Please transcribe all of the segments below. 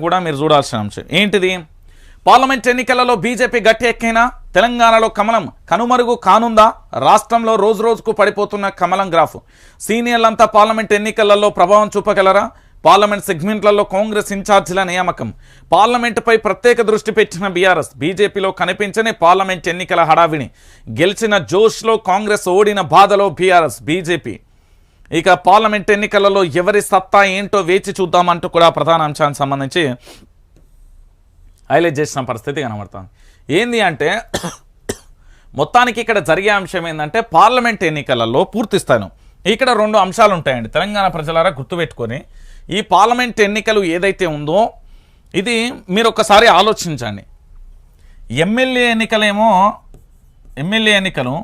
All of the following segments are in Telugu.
కూడా మీరు చూడాల్సిన అంశం. ఏంటిది? పార్లమెంట్ ఎన్నికలలో బీజేపీ గట్టి ఎక్కైనా తెలంగాణలో కమలం కనుమరుగు కానుందా? రాష్ట్రంలో రోజు రోజుకు పడిపోతున్న కమలం గ్రాఫ్. సీనియర్లంతా పార్లమెంట్ ఎన్నికలలో ప్రభావం చూపగలరా? పార్లమెంట్ సెగ్మెంట్లలో కాంగ్రెస్ ఇన్ఛార్జీల నియామకం. పార్లమెంటుపై ప్రత్యేక దృష్టి పెట్టిన బీఆర్ఎస్ బీజేపీలో కనిపించని పార్లమెంట్ ఎన్నికల హడావిని గెలిచిన జోష్లో కాంగ్రెస్ ఓడిన బాధలో బీఆర్ఎస్ బీజేపీ. ఇక పార్లమెంట్ ఎన్నికలలో ఎవరి సత్తా ఏంటో వేచి చూద్దామంటూ కూడా ప్రధాన అంశానికి సంబంధించి హైలైట్ చేసిన పరిస్థితి కనబడుతుంది. ఏంది అంటే మొత్తానికి ఇక్కడ జరిగే అంశం ఏంటంటే పార్లమెంట్ ఎన్నికలలో పూర్తిస్తాను ఇక్కడ రెండు అంశాలు ఉంటాయండి. తెలంగాణ ప్రజలారా గుర్తుపెట్టుకొని ఈ పార్లమెంట్ ఎన్నికలు ఏదైతే ఉందో ఇది మీరు ఒకసారి ఆలోచించండి. ఎమ్మెల్యే ఎన్నికలేమో ఎమ్మెల్యే ఎన్నికలు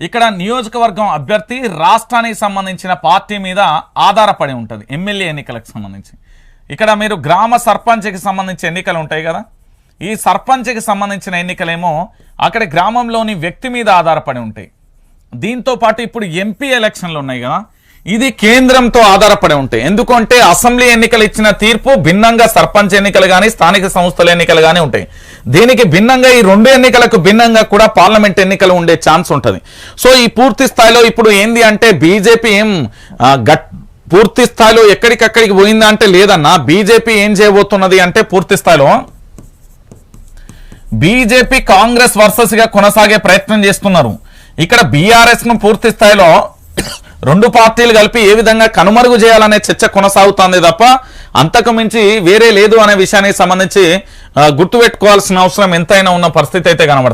ఇక్కడ నియోజకవర్గం అభ్యర్థి రాష్ట్రానికి సంబంధించిన పార్టీ మీద ఆధారపడి ఉంటుంది. ఎమ్మెల్యే ఎన్నికలకు సంబంధించి. ఇక్కడ మీరు గ్రామ సర్పంచ్కి సంబంధించి ఎన్నికలు ఉంటాయి కదా? ఈ సర్పంచ్కి సంబంధించిన ఎన్నికలేమో అక్కడ గ్రామంలోని వ్యక్తి మీద ఆధారపడి ఉంటాయి. దీంతో పాటు ఇప్పుడు ఎంపీ ఎలక్షన్లు ఉన్నాయి కదా? ఇది కేంద్రంతో ఆధారపడి ఉంటాయి ఎందుకంటే అసెంబ్లీ ఎన్నికలు ఇచ్చిన తీర్పు భిన్నంగా సర్పంచ్ ఎన్నికలు కానీ స్థానిక సంస్థల ఎన్నికలు కానీ ఉంటాయి. దీనికి భిన్నంగా ఈ రెండు ఎన్నికలకు భిన్నంగా కూడా పార్లమెంట్ ఎన్నికలు ఉండే ఛాన్స్ ఉంటుంది. సో ఈ పూర్తి స్థాయిలో ఇప్పుడు ఏంది అంటే బీజేపీ ఏం గట్ పూర్తి స్థాయిలో ఎక్కడికక్కడికి పోయిందా అంటే లేదన్నా బీజేపీ ఏం చేయబోతున్నది అంటే పూర్తి స్థాయిలో బీజేపీ కాంగ్రెస్ వర్సెస్గా కొనసాగే ప్రయత్నం చేస్తున్నారు. ఇక్కడ బీఆర్ఎస్ను పూర్తి స్థాయిలో రెండు పార్టీలు కలిపి ఏ విధంగా కనుమరుగు చేయాలనే చర్చ కొనసాగుతుంది తప్ప అంతకు మించి వేరే లేదు అనే విషయానికి సంబంధించి గుర్తుపెట్టుకోవాల్సిన అవసరం ఎంతైనా ఉన్న పరిస్థితి అయితే కనబడుతుంది.